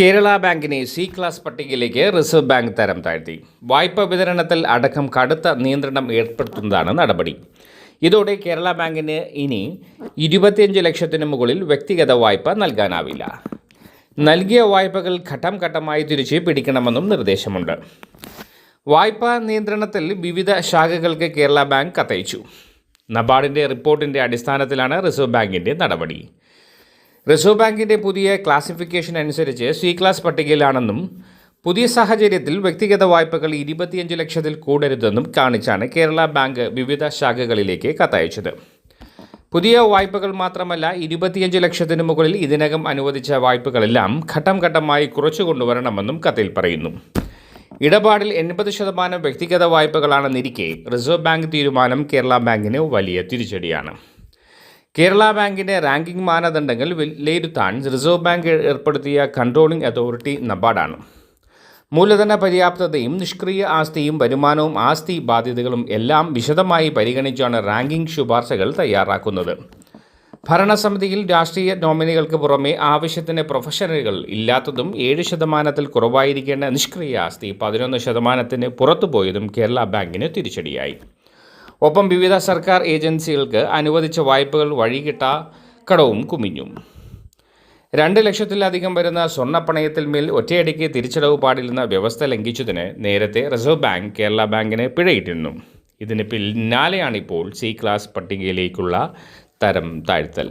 കേരള ബാങ്കിനെ C class പട്ടികയിലേക്ക് reserve bank തരം താഴ്ത്തി. വായ്പ വിതരണത്തിൽ അടക്കം കടുത്ത നിയന്ത്രണം ഏർപ്പെടുത്തുന്നതാണ് നടപടി. ഇതോടെ കേരള ബാങ്കിന് ഇനി ഇരുപത്തിയഞ്ച് ലക്ഷത്തിന് മുകളിൽ വ്യക്തിഗത വായ്പ നൽകാനാവില്ല. നൽകിയ വായ്പകൾ ഘട്ടം ഘട്ടമായി തിരിച്ച് പിടിക്കണമെന്നും നിർദ്ദേശമുണ്ട്. വായ്പാ നിയന്ത്രണത്തിൽ വിവിധ ശാഖകൾക്ക് കേരള ബാങ്ക് കത്തയച്ചു. നബാർഡിന്റെ റിപ്പോർട്ടിന്റെ അടിസ്ഥാനത്തിലാണ് റിസർവ് ബാങ്കിന്റെ നടപടി. റിസർവ് ബാങ്കിന്റെ പുതിയ ക്ലാസിഫിക്കേഷൻ അനുസരിച്ച് സി ക്ലാസ് പട്ടികയിലാണെന്നും പുതിയ സാഹചര്യത്തിൽ വ്യക്തിഗത വായ്പകൾ ഇരുപത്തിയഞ്ച് ലക്ഷത്തിൽ കൂടരുതെന്നും കാണിച്ചാണ് കേരള ബാങ്ക് വിവിധ ശാഖകളിലേക്ക് കത്തയച്ചത്. പുതിയ വായ്പകൾ മാത്രമല്ല ഇരുപത്തിയഞ്ച് ലക്ഷത്തിന് മുകളിൽ ഇതിനകം അനുവദിച്ച വായ്പകളെല്ലാം ഘട്ടം ഘട്ടമായി കുറച്ചു കൊണ്ടുവരണമെന്നും കത്തിൽ പറയുന്നു. ഇടപാടിൽ എൺപത് ശതമാനം വ്യക്തിഗത വായ്പകളാണെന്നിരിക്കെ റിസർവ് ബാങ്ക് തീരുമാനം കേരള ബാങ്കിന് വലിയ തിരിച്ചടിയാണ്. കേരള ബാങ്കിന്റെ റാങ്കിംഗ് മാനദണ്ഡങ്ങൾ വിലയിരുത്താൻ റിസർവ് ബാങ്ക് ഏർപ്പെടുത്തിയ കൺട്രോളിംഗ് അതോറിറ്റി നബാർഡാണ്. മൂലധന പര്യാപ്തതയും നിഷ്ക്രിയ ആസ്തിയും വരുമാനവും ആസ്തി ബാധ്യതകളും എല്ലാം വിശദമായി പരിഗണിച്ചാണ് റാങ്കിംഗ് ശുപാർശകൾ തയ്യാറാക്കുന്നത്. ഭരണസമിതിയിൽ രാഷ്ട്രീയ നോമിനികൾക്ക് പുറമെ ആവശ്യത്തിന് പ്രൊഫഷണലുകൾ ഇല്ലാത്തതും ഏഴ് ശതമാനത്തിൽ കുറവായിരിക്കേണ്ട നിഷ്ക്രിയ ആസ്തി പതിനൊന്ന് ശതമാനത്തിന് പുറത്തുപോയതും കേരള ബാങ്കിന് തിരിച്ചടിയായി. ഒപ്പം വിവിധ സർക്കാർ ഏജൻസികൾക്ക് അനുവദിച്ച വായ്പകൾ വഴികിട്ട കടവും കുമിഞ്ഞു. രണ്ട് ലക്ഷത്തിലധികം വരുന്ന സ്വർണപ്പണയത്തിൽ മേൽ ഒറ്റയടിക്ക് തിരിച്ചടവ് പാടില്ലെന്ന വ്യവസ്ഥ ലംഘിച്ചതിന് നേരത്തെ റിസർവ് ബാങ്ക് കേരള ബാങ്കിനെ പിഴയിട്ടിരുന്നു. ഇതിന് പിന്നാലെയാണിപ്പോൾ സി ക്ലാസ് പട്ടികയിലേക്കുള്ള തരം താഴ്ത്തൽ.